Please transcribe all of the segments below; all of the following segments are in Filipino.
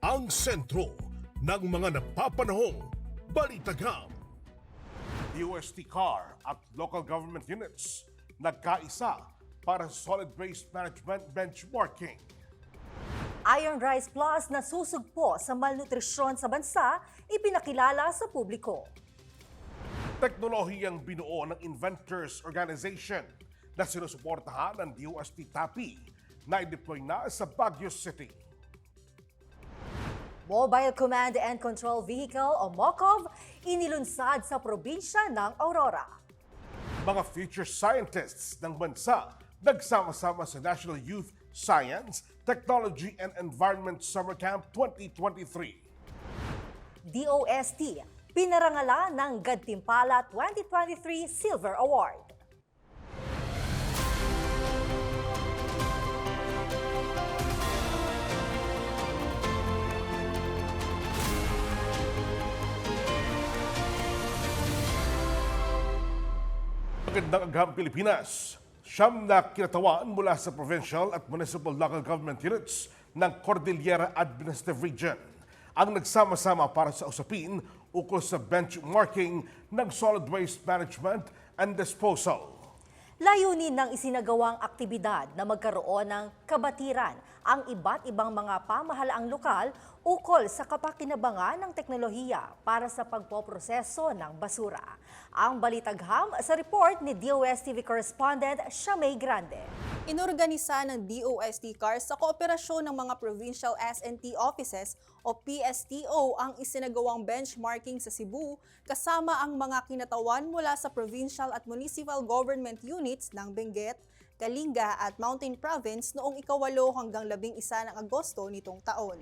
ang sentro ng mga napapanahong balitagam. UST CAR at local government units nagkaisa para sa solid waste management benchmarking. Iron Rice Plus na susugpo sa malnutrisyon sa bansa, ipinakilala sa publiko. Teknolohiyang binuo ng Inventors Organization na sinusuportahan ng DOST TAPI na i-deploy na sa Baguio City. Mobile Command and Control Vehicle o MOCOV inilunsad sa probinsya ng Aurora. Mga future scientists ng bansa nagsama-sama sa National Youth Science, Technology and Environment Summer Camp 2023. DOST, pinarangalan ng Gantimpala 2023 Silver Award. Magandang agham Pilipinas. Siyam na kinatawan mula sa provincial at municipal local government units ng Cordillera Administrative Region ang nagsama-sama para sa usapin ukol sa benchmarking ng solid waste management and disposal. Layunin ng isinagawang aktibidad na magkaroon ng kabatiran ang iba't ibang mga pamahalaang lokal ukol sa kapakinabangan ng teknolohiya para sa pagpoproseso ng basura. Ang balitagham sa report ni DOS TV correspondent Shamay Grande. Inorganisa ng DOST CAR sa kooperasyon ng mga Provincial S&T Offices o PSTO ang isinagawang benchmarking sa Cebu kasama ang mga kinatawan mula sa provincial at municipal government units ng Benguet, Kalinga at Mountain Province noong ikawalo hanggang labing isa ng Agosto nitong taon.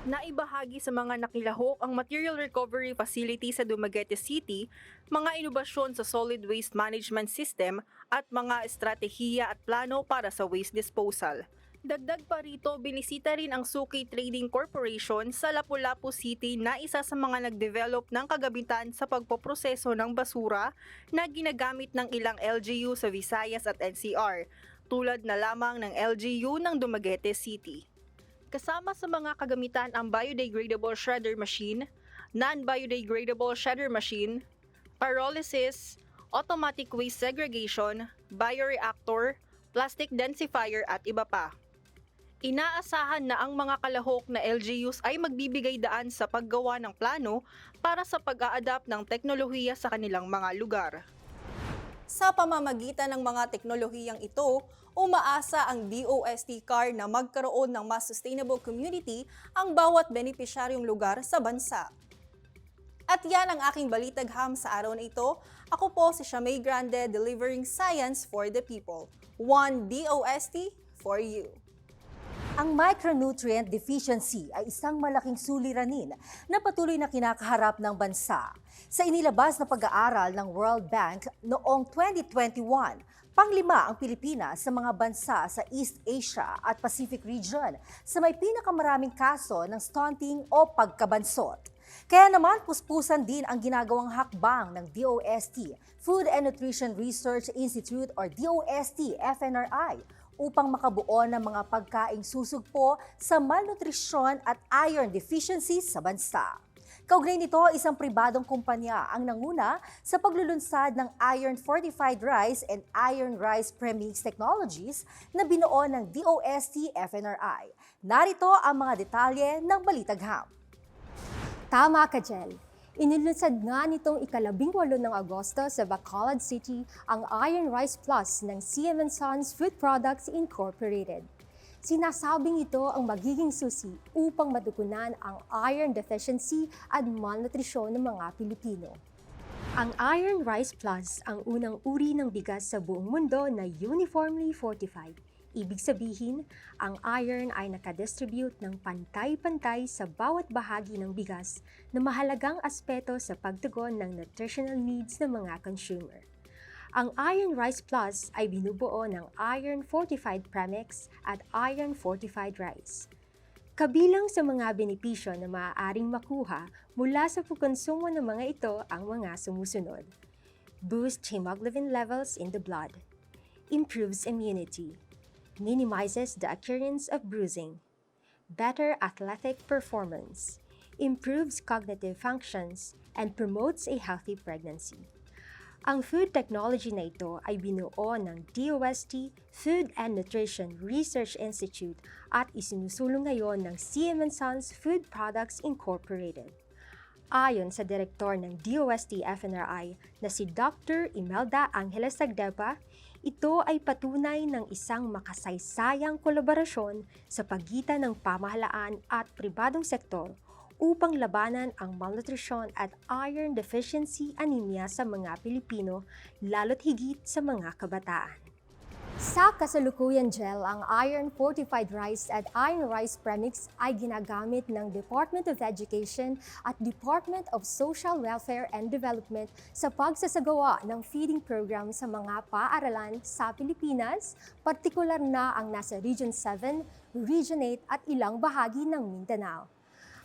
Naibahagi sa mga nakilahok ang Material Recovery Facility sa Dumaguete City, mga inobasyon sa solid waste management system at mga estratehiya at plano para sa waste disposal. Dagdag pa rito, binisita rin ang Suki Trading Corporation sa Lapu-Lapu City na isa sa mga nagdevelop ng kagabitan sa pagpoproseso ng basura na ginagamit ng ilang LGU sa Visayas at NCR, tulad na lamang ng LGU ng Dumaguete City. Kasama sa mga kagamitan ang biodegradable shredder machine, non-biodegradable shredder machine, pyrolysis, automatic waste segregation, bioreactor, plastic densifier at iba pa. Inaasahan na ang mga kalahok na LGUs ay magbibigay daan sa paggawa ng plano para sa pag-a-adapt ng teknolohiya sa kanilang mga lugar. Sa pamamagitan ng mga teknolohiyang ito, umaasa ang DOST CAR na magkaroon ng mas sustainable community ang bawat benepisyaryong lugar sa bansa. At yan ang aking balitagham sa araw na ito. Ako po si Shamay Grande, delivering science for the people. One DOST for you. Ang micronutrient deficiency ay isang malaking suliranin na patuloy na kinakaharap ng bansa. Sa inilabas na pag-aaral ng World Bank noong 2021, panglima ang Pilipinas sa mga bansa sa East Asia at Pacific region sa may pinakamaraming kaso ng stunting o pagkabansot. Kaya naman puspusan din ang ginagawang hakbang ng DOST, Food and Nutrition Research Institute or DOST FNRI upang makabuo ng mga pagkaing susugpo sa malnutrisyon at iron deficiencies sa bansa. Kaugnay nito, isang pribadong kumpanya ang nanguna sa paglulunsad ng iron fortified rice and iron rice premix technologies na binuo ng DOST FNRI. Narito ang mga detalye ng Balitagham. Tama ka, Jel. Inilunsad nga nitong ikalabing walo ng Agosto sa Bacolod City ang Iron Rice Plus ng CM Sons Food Products Incorporated. Sinasabing ito ang magiging susi upang matugunan ang iron deficiency at malnutrisyon ng mga Pilipino. Ang Iron Rice Plus ang unang uri ng bigas sa buong mundo na uniformly fortified. Ibig sabihin, ang iron ay nakadistribute ng pantay-pantay sa bawat bahagi ng bigas na mahalagang aspeto sa pagtugon ng nutritional needs ng mga consumer. Ang Iron Rice Plus ay binubuo ng Iron Fortified Premix at Iron Fortified Rice. Kabilang sa mga benepisyo na maaaring makuha mula sa pagkonsumo ng mga ito ang mga sumusunod. Boost hemoglobin levels in the blood. Improves immunity. Minimizes the occurrence of bruising. better athletic performance, improves cognitive functions, and promotes a healthy pregnancy. Ang food technology na ito ay binuo ng DOST Food and Nutrition Research Institute at isinusulong ngayon ng CM Sons Food Products Incorporated. Ayon sa direktor ng DOST FNRI na si Dr. Imelda Angeles Sagdeba, ito ay patunay ng isang makasaysayang kolaborasyon sa pagitan ng pamahalaan at pribadong sektor upang labanan ang malnutrition at iron deficiency anemia sa mga Pilipino, lalo't higit sa mga kabataan. Sa kasalukuyan gel, ang iron fortified rice at iron rice premix ay ginagamit ng Department of Education at Department of Social Welfare and Development sa pagsasagawa ng feeding program sa mga paaralan sa Pilipinas, partikular na ang nasa Region 7, Region 8 at ilang bahagi ng Mindanao.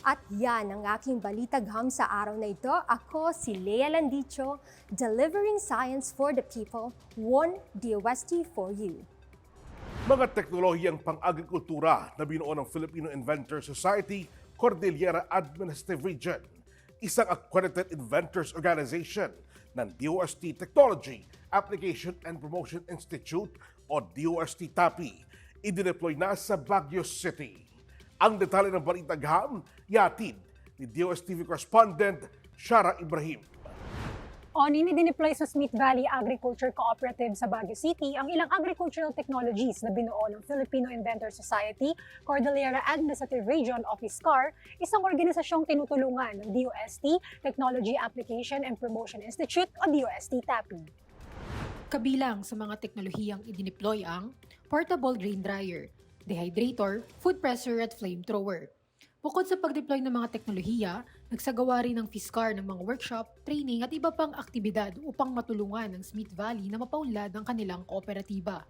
At yan ang aking balitagham sa araw na ito. Ako si Lea Landicho, delivering science for the people, one DOST for you. Mga teknolohiyang pang-agrikultura na binuo ng Filipino Inventor Society, Cordillera Administrative Region, isang accredited inventors organization ng DOST Technology Application and Promotion Institute o DOST TAPI, idineploy na sa Baguio City. Ang detalye ng balitang ham, yatid ni DOST TV correspondent Shara Ibrahim. ONI dineploy sa Smith Valley Agriculture Cooperative sa Baguio City ang ilang agricultural technologies na binuo ng Filipino Inventor Society, Cordillera Administrative Region Office CAR, isang organisasyong tinutulungan ng DOST, Technology Application and Promotion Institute o DOST TAPI. Kabilang sa mga teknolohiyang idineploy ang portable grain dryer, dehydrator, food presser at flamethrower. Bukod sa pag-deploy ng mga teknolohiya, nagsagawa rin ng FISCAR ng mga workshop, training at iba pang aktibidad upang matulungan ng Smith Valley na mapaunlad ang kanilang kooperatiba.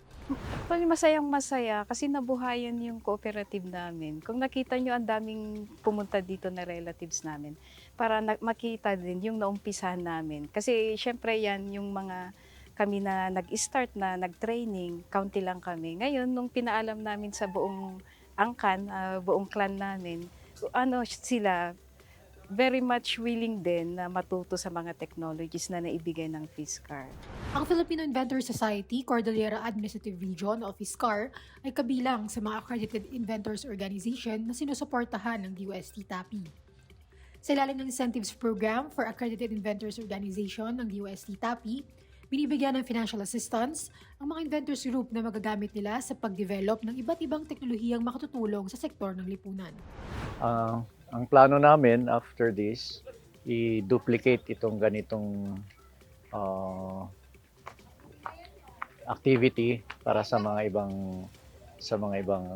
Masayang masaya kasi nabuhayan yung cooperative namin. Kung nakita nyo, ang daming pumunta dito na relatives namin para makita din yung naumpisahan namin. Kasi syempre yan yung mga kami na nag-start na nag-training, county lang kami. Ngayon, nung pinaalam namin sa buong angkan, ah, buong clan namin, ano sila, very much willing din na matuto sa mga technologies na naibigay ng FISCAR. Ang Filipino Inventor Society, Cordillera Administrative Region o FISCAR ay kabilang sa mga accredited inventors organization na sinusuportahan ng DOST TAPI. Sa ilalim ng Incentives Program for Accredited Inventors Organization ng DOST TAPI, binibigyan ng financial assistance ang mga inventors group na magagamit nila sa pag-develop ng iba't ibang teknolohiyang makatutulong sa sektor ng lipunan. Ah, ang plano namin after this, i-duplicate itong ganitong ah, activity para sa mga ibang sa mga ibang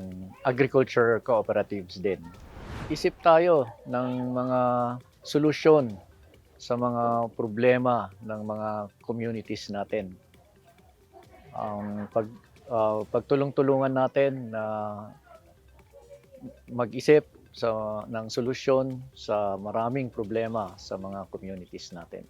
agriculture cooperatives din. Isip tayo ng mga solusyon sa mga problema ng mga communities natin. Ang pag ah, pagtulong-tulungan natin na mag-isip sa ng solusyon sa maraming problema sa mga communities natin.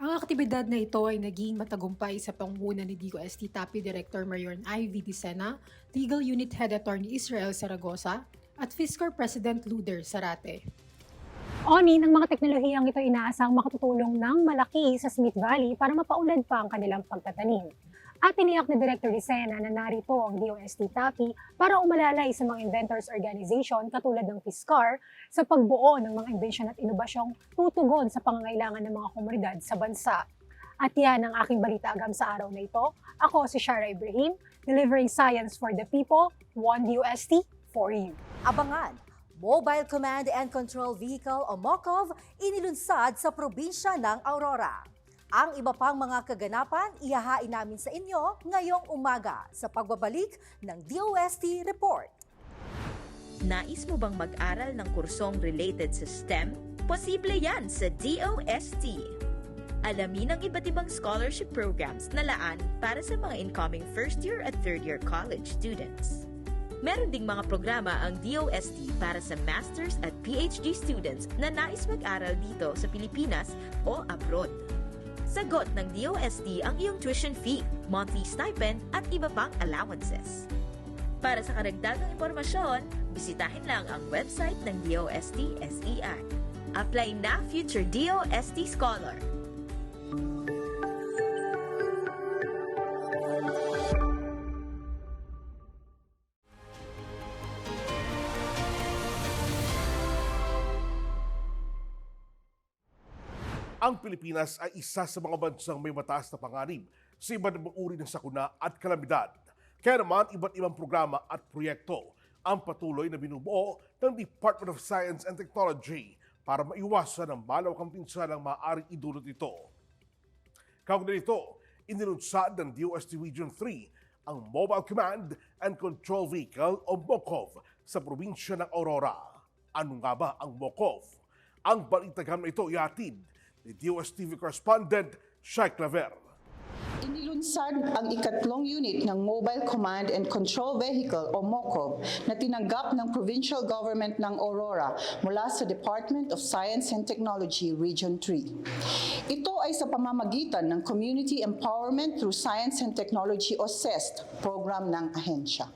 Ang aktibidad na ito ay naging matagumpay sa pangunguna ni DOST TAPI Director Mayor Ivy Dicena, Legal Unit Head Attorney Israel Saragosa, at FISCAR President Luder Sarate. ONI ng mga teknolohiyang ito inaasang makatutulong ng malaki sa Smith Valley para mapaunlad pa ang kanilang pagtatanim. At tiniyak ni Director Lucena na narito ang DOST TAPI para umalalay sa mga inventors organization katulad ng FISCAR sa pagbuo ng mga imbensyon at inobasyong tutugon sa pangangailangan ng mga komunidad sa bansa. At yan ang aking balita agam sa araw na ito. Ako si Shara Ibrahim, delivering science for the people, one DOST for you. Abangan! Mobile Command and Control Vehicle o MOCOV inilunsad sa probinsya ng Aurora. Ang iba pang mga kaganapan ihahain namin sa inyo ngayong umaga sa pagbabalik ng DOST Report. Nais mo bang mag-aral ng kursong related sa STEM? Posible yan sa DOST. Alamin ang iba't ibang scholarship programs na laan para sa mga incoming first year at third year college students. Meron ding mga programa ang DOST para sa master's at PhD students na nais mag-aral dito sa Pilipinas o abroad. Sagot ng DOST ang iyong tuition fee, monthly stipend at iba pang allowances. Para sa karagdagang impormasyon, bisitahin lang ang website ng DOST SEI. Apply na Future DOST Scholar. Ang Pilipinas ay isa sa mga bansang may mataas na panganib sa iba't ibang uri ng sakuna at kalamidad. Kaya naman, iba't ibang programa at proyekto ang patuloy na binubuo ng Department of Science and Technology para maiwasan ang malawakang pinsalang maaaring idulot ito. Kaugnay nito, inilunsad ng DOST Region 3 ang Mobile Command and Control Vehicle o MOCOV sa probinsya ng Aurora. Ano nga ba ang MOCOV? Ang balitagam na ito iatid ni DOST TV correspondent Shai Claver. Inilunsad ang ikatlong unit ng Mobile Command and Control Vehicle o MOCOV na tinanggap ng Provincial Government ng Aurora mula sa Department of Science and Technology Region 3. Ito ay sa pamamagitan ng Community Empowerment through Science and Technology o CEST program ng ahensya.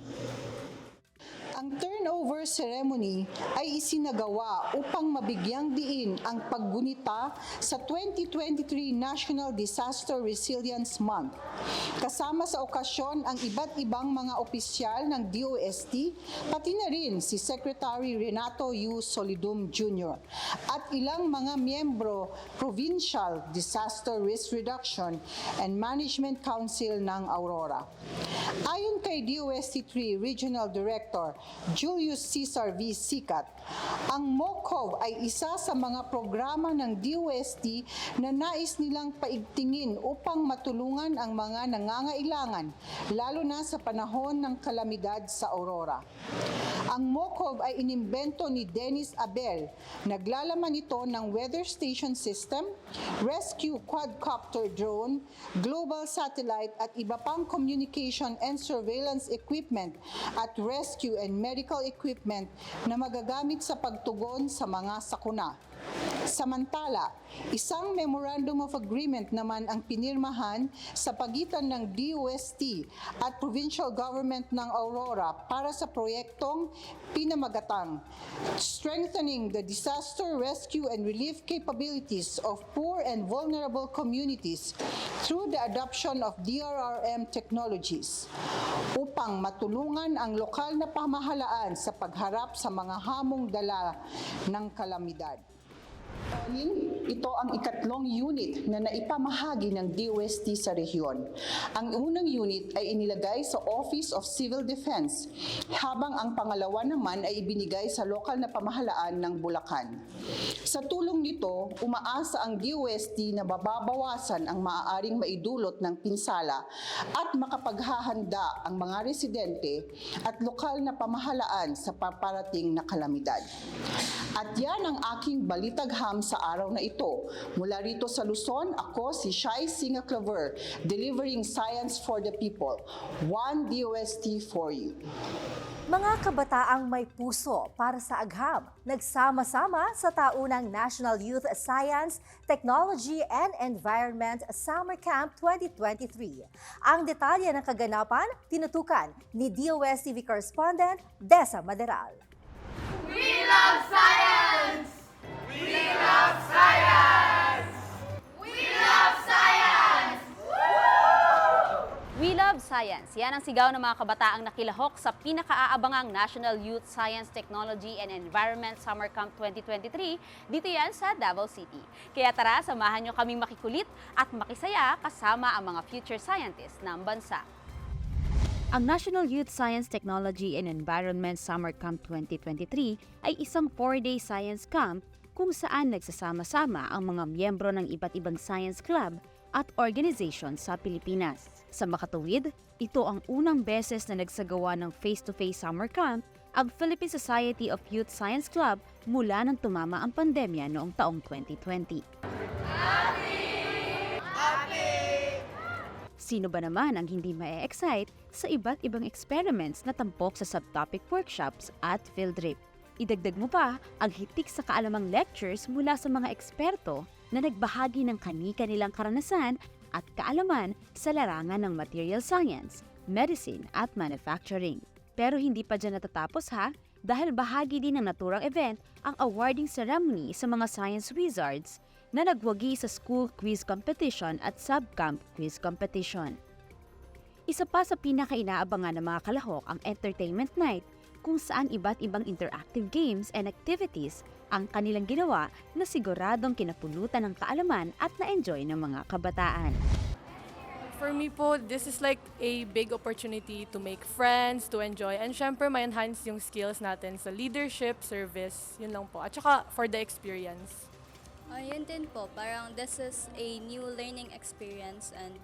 Ang turnover ceremony ay isinagawa upang mabigyang diin ang paggunita sa 2023 National Disaster Resilience Month. Kasama sa okasyon ang iba't ibang mga opisyal ng DOST, pati na rin si Secretary Renato U. Solidum Jr. at ilang mga miyembro Provincial Disaster Risk Reduction and Management Council ng Aurora. Ayon kay DOST-3 Regional Director Julius Cesar V. Sikat, ang MOCOV ay isa sa mga programa ng DOST na nais nilang paigtingin upang matulungan ang mga nangangailangan, lalo na sa panahon ng kalamidad sa Aurora. Ang MOCOV ay inimbento ni Dennis Abel. Naglalaman ito ng weather station system, rescue quadcopter drone, global satellite at iba pang communication and surveillance equipment at rescue and medical equipment na magagamit sa pagtugon sa mga sakuna. Samantala, isang Memorandum of Agreement naman ang pinirmahan sa pagitan ng DOST at Provincial Government ng Aurora para sa proyektong pinamagatang Strengthening the Disaster Rescue and Relief Capabilities of Poor and Vulnerable Communities through the adoption of DRRM technologies upang matulungan ang lokal na pamahalaan sa pagharap sa mga hamong dala ng kalamidad. Onin, ito ang ikatlong unit na naipamahagi ng DOST sa rehiyon. Ang unang unit ay inilagay sa Office of Civil Defense, habang ang pangalawa naman ay ibinigay sa lokal na pamahalaan ng Bulacan. Sa tulong nito, umaasa ang DOST na bababawasan ang maaaring maidulot ng pinsala at makapaghahanda ang mga residente at lokal na pamahalaan sa paparating na kalamidad. At yan ang aking balitagham sa araw na ito. Mula rito sa Luzon, ako si Shai Singa Claver, delivering science for the people. One DOST for you. Mga kabataang may puso para sa agham, nagsama-sama sa taunang National Youth Science, Technology and Environment Summer Camp 2023. Ang detalye ng kaganapan, tinutukan ni DOS TV correspondent Desa Maderal. We love science. Yan ang sigaw ng mga kabataang nakilahok sa pinakaaabangang National Youth Science, Technology and Environment Summer Camp 2023 dito yan sa Davao City. Kaya tara, samahan nyo kaming makikulit at makisaya kasama ang mga future scientists ng bansa. Ang National Youth Science, Technology and Environment Summer Camp 2023 ay isang 4-day science camp kung saan nagsasama-sama ang mga miyembro ng iba't ibang science club at organization sa Pilipinas. Sa makatuwid, ito ang unang beses na nagsagawa ng face-to-face summer camp ang Philippine Society of Youth Science Club mula nang tumama ang pandemya noong taong 2020. Sino ba naman ang hindi ma-excite sa iba't ibang experiments na tampok sa subtopic workshops at field trip? Idagdag mo pa ang hitik sa kaalamang lectures mula sa mga eksperto na nagbahagi ng kani-kanilang karanasan at kaalaman sa larangan ng material science, medicine at manufacturing. Pero hindi pa dyan natatapos ha, dahil bahagi din ng naturang event ang awarding ceremony sa mga science wizards na nagwagi sa school quiz competition at sub-camp quiz competition. Isa pa sa pinakainaabangan ng mga kalahok ang entertainment night kung saan iba't ibang interactive games and activities ang kanilang ginawa na siguradong kinapulutan ng kaalaman at na-enjoy ng mga kabataan. For me po, this is like a big opportunity to make friends, to enjoy, and syempre ma-enhance yung skills natin sa leadership, service, yun lang po. At saka for the experience. Uh, yun din po, parang this is a new learning experience and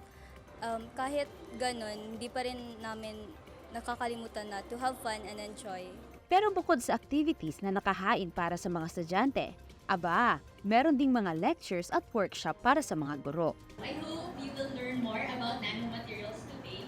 um, kahit ganun, hindi pa rin namin nakakalimutan na to have fun and enjoy. Pero bukod sa activities na nakahain para sa mga estudyante, aba, meron ding mga lectures at workshop para sa mga guro. I hope you will learn more about nanomaterials today.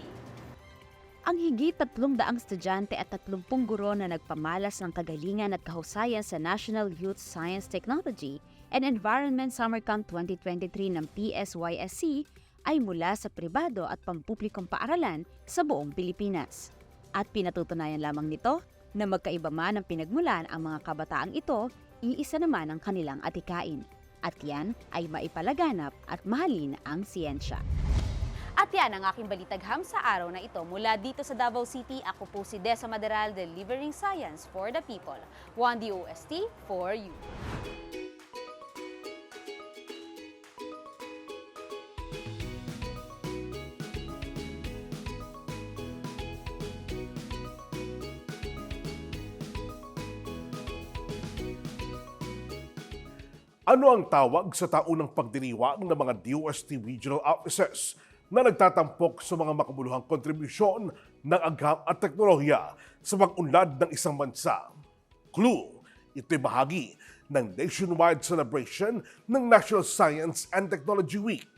Ang higit 300 estudyante at 30 guro na nagpamalas ng kagalingan at kahusayan sa National Youth Science Technology and Environment Summer Camp 2023 ng PSYSC ay mula sa pribado at pampublikong paaralan sa buong Pilipinas. At pinatutunayan lamang nito na magkaiba man ang pinagmulan ang mga kabataang ito, iisa naman ang kanilang atikain. At yan ay maipalaganap at mahalin ang siyensya. At yan ang aking balitagham sa araw na ito. Mula dito sa Davao City, ako po si Desa Maderal, delivering science for the people. One DOST for you. Ano ang tawag sa taunang pagdiriwang ng mga DOST regional offices na nagtatampok sa mga makabuluhang kontribusyon ng agam at teknolohiya sa pag-unlad ng isang bansa? Clue, ito'y bahagi ng nationwide celebration ng National Science and Technology Week.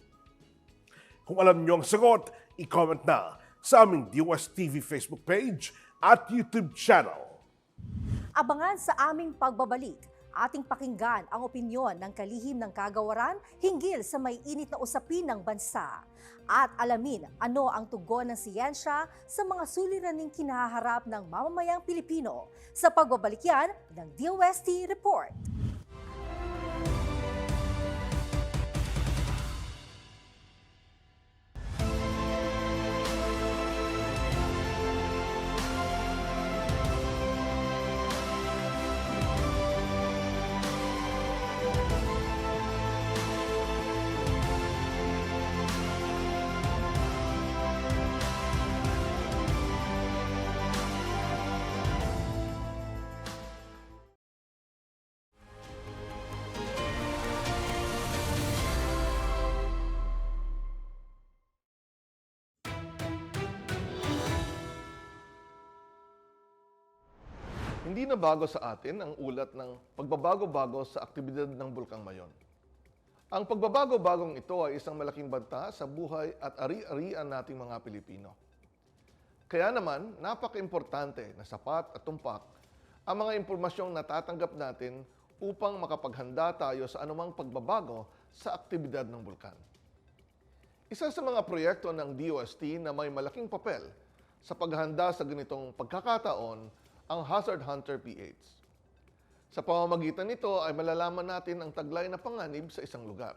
Kung alam niyo ang sagot, i-comment na sa aming DOS TV Facebook page at YouTube channel. Abangan sa aming pagbabalik. Ating pakinggan ang opinyon ng kalihim ng kagawaran hinggil sa may init na usapin ng bansa. At alamin ano ang tugon ng siyensya sa mga suliraning kinaharap ng mamamayang Pilipino sa pagbabalik yan ng DOST Report. Hindi na bago sa atin ang ulat ng pagbabago-bago sa aktibidad ng Bulkang Mayon. Ang pagbabago-bagong ito ay isang malaking banta sa buhay at ari-arian nating mga Pilipino. Kaya naman, napaka-importante na sapat at tumpak ang mga impormasyong natatanggap natin upang makapaghanda tayo sa anumang pagbabago sa aktibidad ng bulkan. Isa sa mga proyekto ng DOST na may malaking papel sa paghanda sa ganitong pagkakataon ang Hazard Hunter PH. Sa pamamagitan nito ay malalaman natin ang taglay na panganib sa isang lugar.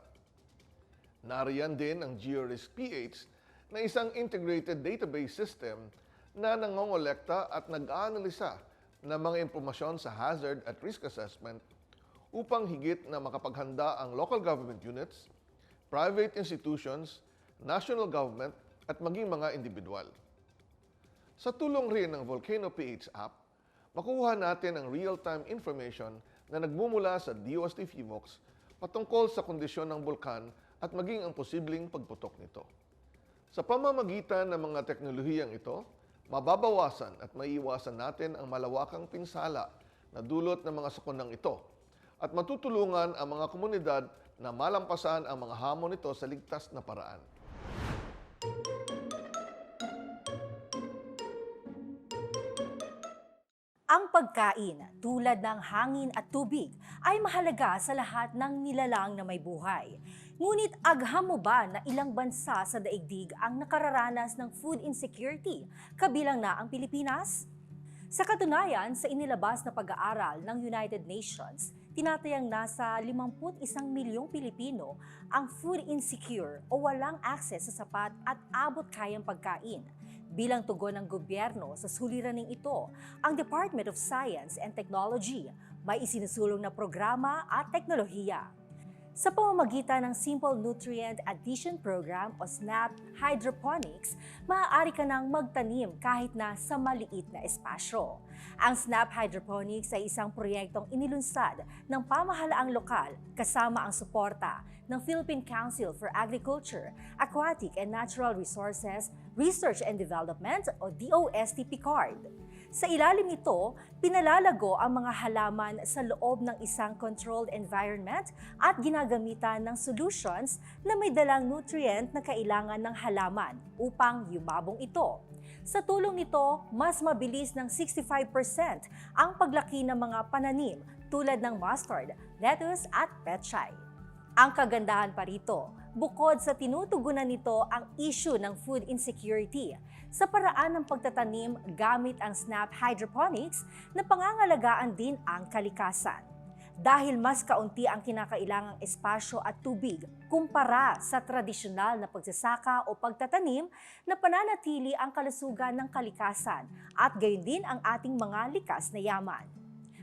Nariyan din ang GeoRisk PH na isang integrated database system na nangongolekta at nag-aanalisa ng mga impormasyon sa hazard at risk assessment upang higit na makapaghanda ang local government units, private institutions, national government at maging mga individual. Sa tulong rin ng Volcano PH app, makuha natin ang real-time information na nagmumula sa DOST FIVOX patungkol sa kondisyon ng bulkan at maging ang posibleng pagputok nito. Sa pamamagitan ng mga teknolohiyang ito, mababawasan at maiiwasan natin ang malawakang pinsala na dulot ng mga sakunang ito at matutulungan ang mga komunidad na malampasan ang mga hamon nito sa ligtas na paraan. Ang pagkain, tulad ng hangin at tubig, ay mahalaga sa lahat ng nilalang na may buhay. Ngunit agham mo ba na ilang bansa sa daigdig ang nakararanas ng food insecurity, kabilang na ang Pilipinas? Sa katunayan, sa inilabas na pag-aaral ng United Nations, tinatayang nasa 51 milyong Pilipino ang food insecure o walang access sa sapat at abot kayang pagkain. Bilang tugon ng gobyerno sa suliraning ito, ang Department of Science and Technology may isinusulong na programa at teknolohiya. Sa pamamagitan ng Simple Nutrient Addition Program o SNAP Hydroponics, maaari ka nang magtanim kahit na sa maliit na espasyo. Ang SNAP Hydroponics ay isang proyektong inilunsad ng pamahalaang lokal kasama ang suporta ng Philippine Council for Agriculture, Aquatic and Natural Resources, Research and Development o DOST PICARD. Sa ilalim nito, pinalalago ang mga halaman sa loob ng isang controlled environment at ginagamitan ng solutions na may dalang nutrient na kailangan ng halaman upang yumabong ito. Sa tulong nito, mas mabilis ng 65% ang paglaki ng mga pananim tulad ng mustard, lettuce at petchay. Ang kagandahan pa rito, bukod sa tinutugunan nito ang issue ng food insecurity, sa paraan ng pagtatanim gamit ang SNAP Hydroponics na pangangalagaan din ang kalikasan. Dahil mas kaunti ang kinakailangang espasyo at tubig kumpara sa tradisyonal na pagsasaka o pagtatanim na pananatili ang kalusugan ng kalikasan at gayon din ang ating mga likas na yaman.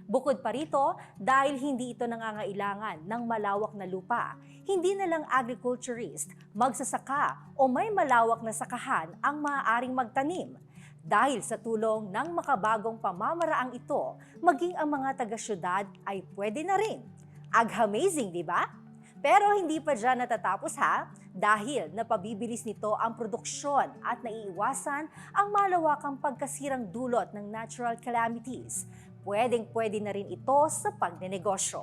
Bukod pa rito, dahil hindi ito nangangailangan ng malawak na lupa, hindi na lang agriculturist, magsasaka o may malawak na sakahan ang maaaring magtanim. Dahil sa tulong ng makabagong pamamaraang ito, maging ang mga taga-syudad ay pwede na rin. Ag-amazing, di ba? Pero hindi pa dyan natatapos ha, dahil napabibilis nito ang produksyon at naiiwasan ang malawakang pagkasirang dulot ng natural calamities. Pwedeng-pwede na rin ito sa pagnenegosyo.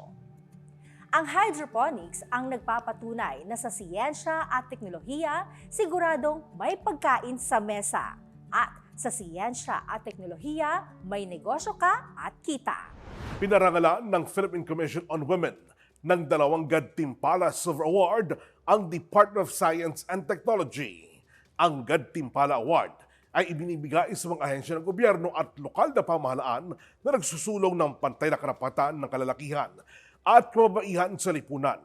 Ang hydroponics ang nagpapatunay na sa siyensya at teknolohiya, siguradong may pagkain sa mesa. At sa siyensya at teknolohiya, may negosyo ka at kita. Pinarangalan ng Philippine Commission on Women ng dalawang Gadtimpala Silver Award ang Department of Science and Technology. Ang Gadtimpala Award ay ibinibigay sa mga ahensya ng gobyerno at lokal na pamahalaan na nagsusulong ng pantay na karapatan ng kalalakihan at kababaihan sa lipunan.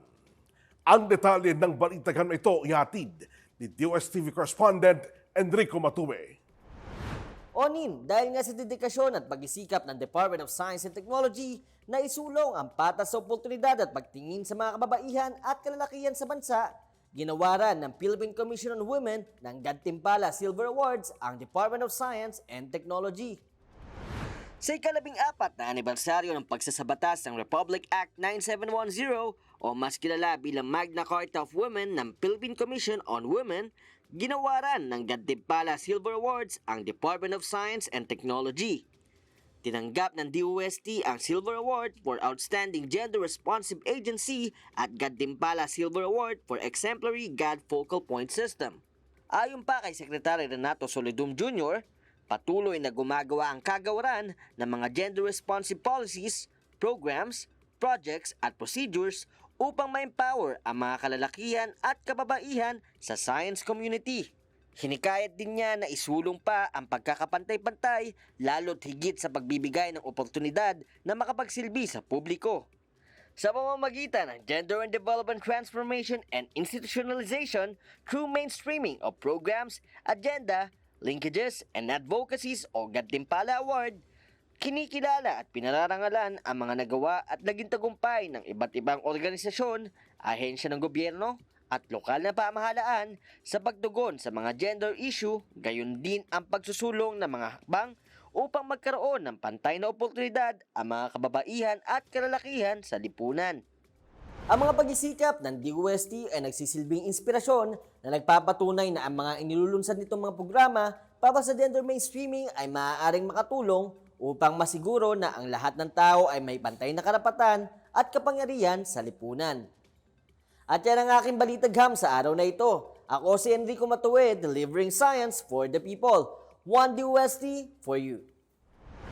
Ang detalye ng balitagan ito ihatid ni DOS-TV correspondent Enrico Matube. Onin, dahil nga sa dedikasyon at pagsisikap ng Department of Science and Technology na isulong ang patas sa oportunidad at pagtingin sa mga kababaihan at kalalakihan sa bansa, ginawaran ng Philippine Commission on Women ng Gantimpala Silver Awards ang Department of Science and Technology. Sa ikalabing apat na anibersaryo ng pagsasabatas ng Republic Act 9710 o mas kilala bilang Magna Carta of Women ng Philippine Commission on Women, ginawaran ng Gantimpala Silver Awards ang Department of Science and Technology. Tinanggap ng DOST ang Silver Award for Outstanding Gender Responsive Agency at Gantimpala Silver Award for Exemplary God Focal Point System. Ayon pa kay Secretary Renato Solidum Jr., patuloy na gumagawa ang kagawaran ng mga gender-responsive policies, programs, projects at procedures upang ma-empower ang mga kalalakihan at kababaihan sa science community. Hinikayat din niya na isulong pa ang pagkakapantay-pantay lalo't higit sa pagbibigay ng oportunidad na makapagsilbi sa publiko. Sa pamamagitan ng Gender and Development Transformation and Institutionalization through mainstreaming of programs, agenda, linkages, and advocacies o Gantimpala Award, kinikilala at pinararangalan ang mga nagawa at naging tagumpay ng iba't ibang organisasyon, ahensya ng gobyerno, at lokal na pamahalaan sa pagtugon sa mga gender issue, gayon din ang pagsusulong ng mga hakbang upang magkaroon ng pantay na oportunidad ang mga kababaihan at kalalakihan sa lipunan. Ang mga pagsisikap ng DOST ay nagsisilbing inspirasyon na nagpapatunay na ang mga inilulunsad nitong mga programa para sa gender mainstreaming ay maaaring makatulong upang masiguro na ang lahat ng tao ay may pantay na karapatan at kapangyarihan sa lipunan. At yan ang aking balitagham sa araw na ito. Ako si Enrico Matue, delivering science for the people. One DOST for you.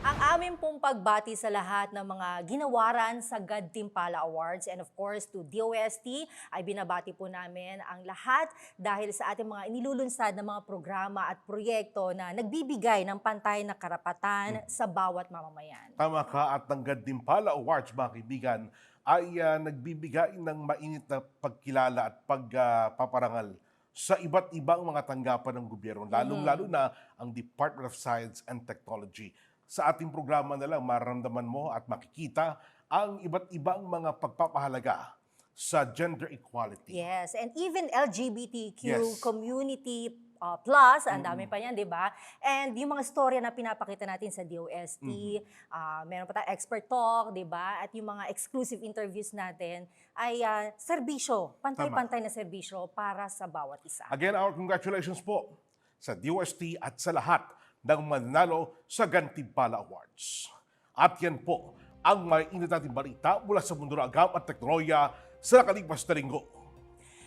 Ang amin pong pagbati sa lahat ng mga ginawaran sa Gantimpala Awards and of course to DOST ay binabati po namin ang lahat dahil sa ating mga inilulunsad na mga programa at proyekto na nagbibigay ng pantay na karapatan sa bawat mamamayan. Tama ka at ang Gantimpala Awards, mga kaibigan, ay ah, nagbibigay ng mainit na pagkilala at pagpaparangal sa iba't ibang mga tanggapan ng gobyerno, lalong-lalo na ang Department of Science and Technology. Sa ating programa na lang, mararamdaman mo at makikita ang iba't ibang mga pagpapahalaga sa gender equality. Yes, and even LGBTQ Yes. community uh, plus, ang dami pa yan, di ba? And yung mga storya na pinapakita natin sa DOST, ah, meron pa tayong expert talk, di ba? At yung mga exclusive interviews natin ay ah, serbisyo, pantay-pantay na serbisyo para sa bawat isa. Again, our congratulations po sa DOST at sa lahat ng mananalo sa Gantimpala Awards. At yan po ang may init natin balita mula sa mundo ng agam at teknolohiya sa nakalipas na linggo.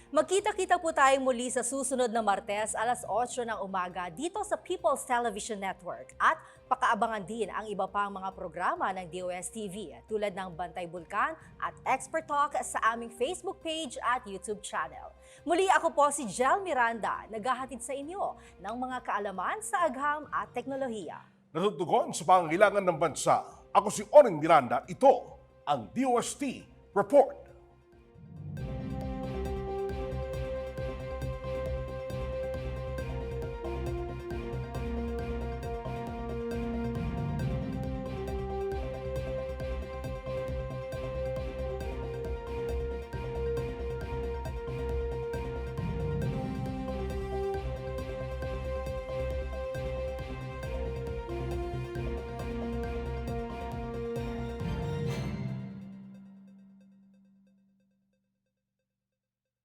Magkita-kita po tayong muli sa susunod na Martes alas 8 ng umaga dito sa People's Television Network at pakaabangan din ang iba pang mga programa ng DOS-TV tulad ng Bantay Bulkan at Expert Talk sa aming Facebook page at YouTube channel. Muli ako po si Jel Miranda, naghahatid sa inyo ng mga kaalaman sa agham at teknolohiya. Natutugon sa pangangailangan ng bansa. Ako si Oren Miranda. Ito ang DOST Report.